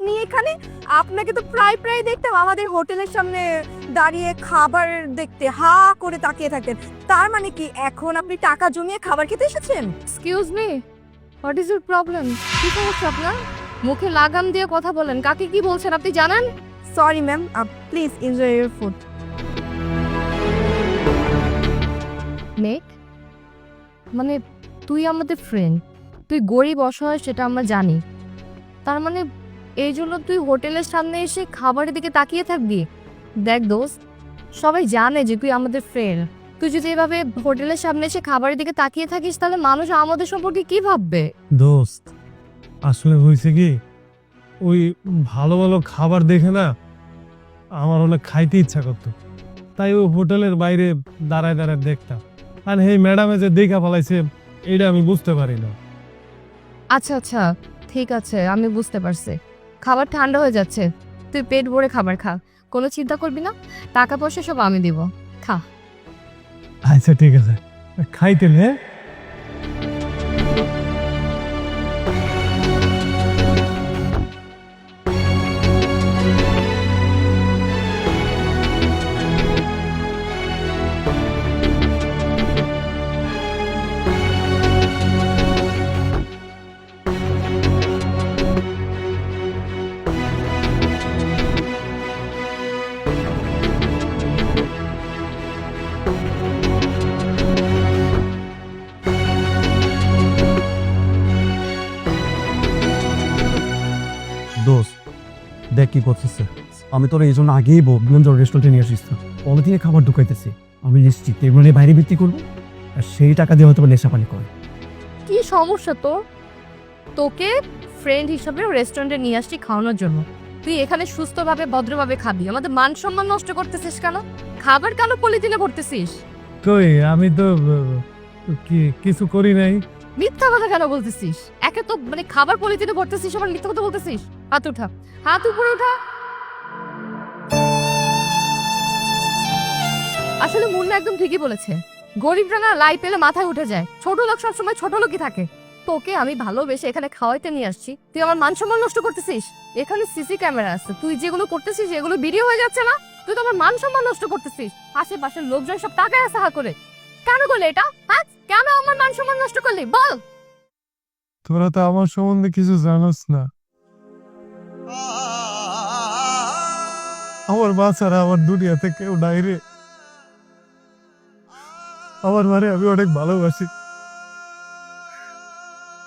আপনি এখানে? আপনাকে তো প্রায় প্রায় দেখতাম আমাদের হোটেলের সামনে দাঁড়িয়ে খাবার দেখতে হা করে তাকিয়ে থাকতেন। তার মানে কি এখন আপনি টাকা জমিয়ে খাবার খেতে এসেছেন? Excuse me what is your problem কি সমস্যা আপনার? মুখে লাগাম দিয়ে কথা বলেন কাকে কি বলছেন আপনি জানেন? Sorry ma'am please enjoy your food make মানে তুই আমাদের ফ্রেন্ড তুই গরিব অসহায় সেটা আমরা জানি। তার মানে এই জন্য তুই হোটেলের সামনে এসে খাবারের দিকে তাকিয়ে থাকবি। দেখ দোস্ত সবাই জানে যে তুই আমাদের ফ্রেন্ড তুই যদি এভাবে হোটেলের সামনে এসে খাবারের দিকে তাকিয়ে থাকিস তাহলে মানুষ আমাদের সম্পর্কে কি ভাববে? দোস্ত আসলে হয়েছে কি ওই ভালো ভালো খাবার দেখে না আমার অনেক খাইতে ইচ্ছা করতো। তাই ওই হোটেলের বাইরে দাঁড়ায় দাঁড়ায় দেখতাম। আর এই ম্যাডামে যে দেখা ফেলাইছে এটা আমি বুঝতে পারি না। আচ্ছা আচ্ছা ঠিক আছে আমি বুঝতে পারছি। খাবার ঠান্ডা হয়ে যাচ্ছে। তুই পেট ভরে খাবার খা। কোনো চিন্তা করবি না। টাকা পয়সা সব আমি দেবো। খা। আচ্ছা ঠিক আছে। খাইতে হ্যাঁ দেখ কি করতেছে। আমি তোর এই জন্য আগেই বললাম রেস্টুরেন্টে নিয়ে আসিস পলিথিনে খাবার ঢুকাইতেছি। আমি নিশ্চিত এগুলো নিয়ে বাইরে বিক্রি করব আর সেই টাকা দিয়ে হয়তো নেশা পানি করে। কি সমস্যা তো তোকে ফ্রেন্ড হিসাবে রেস্টুরেন্টে নিয়ে আসছি খাওয়ানোর জন্য। তুই এখানে সুস্থভাবে ভদ্রভাবে খাবি। আমাদের মান সম্মান নষ্ট করতেছিস কেন? খাবার কেন পলিথিনে ভরতেছিস? কই আমি তো কি কিছু করি নাই। মিথ্যা কথা কেন বলতেছিস? একে তো মানে খাবার পলিথিনে ভরতেছিস কথা বলতেছিস। হাত উঠা। হাত উপরে উঠা। আসলে মুন্না একদম ঠিকই বলেছে। গরিবরা না লাই পেলে মাথায় উঠে যায়। ছোট লোক সবসময় ছোট লোকই থাকে। তোকে আমি ভালোবেসে এখানে খাওয়াইতে নিয়ে আসছি। তুই আমার মান সম্মান নষ্ট করতেছিস? এখানে সিসি ক্যামেরা আছে। তুই যেগুলো করতেছিস, এগুলো ভিডিও হয়ে যাচ্ছে না? তুই তো আমার মান সম্মান নষ্ট করতেছিস। আশেপাশের লোকজন সব টাকায় সাহা করে। কেন করলে এটা? হ্যাঁ কেন আমার মান সম্মান নষ্ট করলি? বল! তোরা তো আমার সম্বন্ধে কিছু জানোস না। আমার মা ছাড়া আমার দুনিয়াতে কেউ নাই রে। আমার মারে আমি অনেক ভালোবাসি।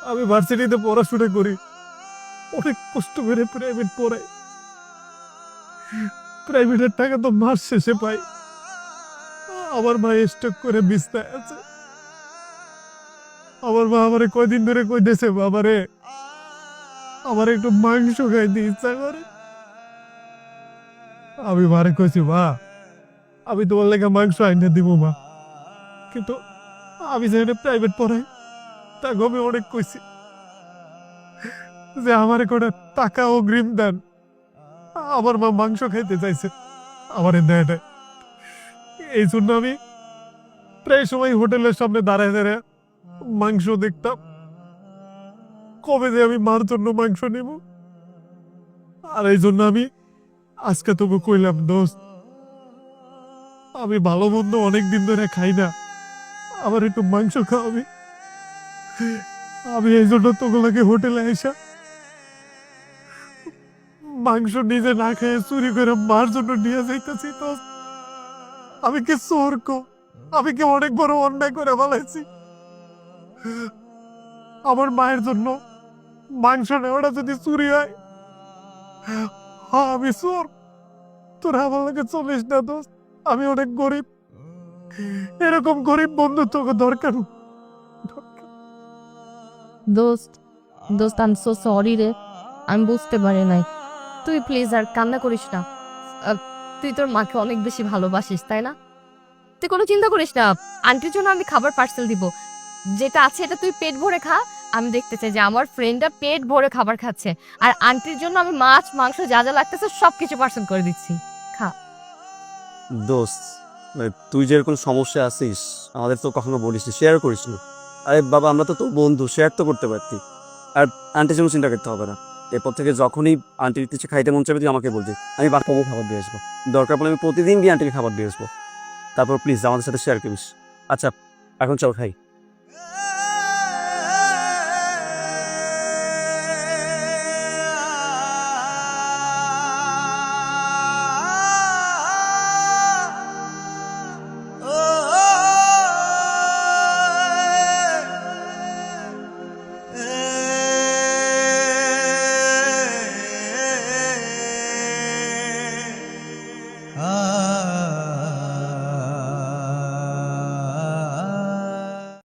আমি ভার্সিটিতে পড়াশোনা করি। অনেক কষ্ট করে প্রাইভেট পড়াই। প্রাইভেটের টাকা তো মাস শেষে পাই। আমার মা স্টক করে বিস্তায় আছে। আমার মা আমারে কয়দিন ধরে কইতেছে, বাবারে, আমার একটু মাংস খাইতে ইচ্ছা করে। আমি মারে কইছি, মা, আমি তোমার লেগে মাংস আইনে দিব, মা। কিন্তু আমি যেখানে প্রাইভেট পড়াই, তাকে আমি অনেক কইছি যে আমার কোনো টাকা অগ্রিম দেন। আমার মা মাংস খাইতে চাইছে, আমার দেয় নাই। এই জন্য আমি প্রায় সময় হোটেলের সামনে দাঁড়ায় দাঁড়ায় মাংস দেখতাম। কবে যে আমি মার জন্য মাংস নেব? আর এই জন্য আমি আজকে তবু কইলাম, দোস্ত, আমি ভালো মন্দ অনেক দিন ধরে খাই না। আমার একটু মাংস খাওয়াবি। আমি এই জন্য তোগুলোকে হোটেলে এসা মাংস নিজে না খেয়ে চুরি করে মার জন্য নিয়ে যাইতেছি তো আমি কি চোর আমি কি অনেক বড় অন্যায় করে ফেলাইছি আমার মায়ের জন্য মাংস নেওয়াটা যদি চুরি হয় হ্যাঁ আমি চোর। তোরা আমার লাগে চলিস না দোস্ত, আমি অনেক গরিব। এরকম গরিব বন্ধু তোকে দরকার। দোস্ত দোস্ত আই সো সরি রে। আমি বুঝতে পারি নাই। তুই প্লিজ আর কান্না করিস না। তুই তোর মাকে অনেক বেশি ভালোবাসিস, তাই না? তুই কোনো চিন্তা করিস না। আন্টির জন্য আমি খাবার পার্সেল দিব। যেটা আছে এটা তুই পেট ভরে খা। আমি দেখতে চাই যে আমার ফ্রেন্ডটা পেট ভরে খাবার খাচ্ছে। আর আন্টির জন্য আমি মাছ, মাংস যা যা লাগতেছে সব কিছু পার্সেল করে দিচ্ছি। খা। দোস্ত মানে তুই যেরকম সমস্যা আছিস, আমাদের তো কখনো বলিস শেয়ার করিস না। আরে বাবা, আমরা তো তোর বন্ধু শেয়ার তো করতে পারতি। আর আন্টির জন্য চিন্তা করতে হবে না। এরপর থেকে যখনই আন্টির কিছু খাইতে মন চাইবে, তুই আমাকে বলবি। আমি বাচ্চাকে খাবার দিয়ে আসব। দরকার পড়লে আমি প্রতিদিন দিয়ে আন্টিকে খাবার দিয়ে আসব। তারপর প্লিজ আমাদের সাথে শেয়ার করিস। আচ্ছা এখন চল খাই।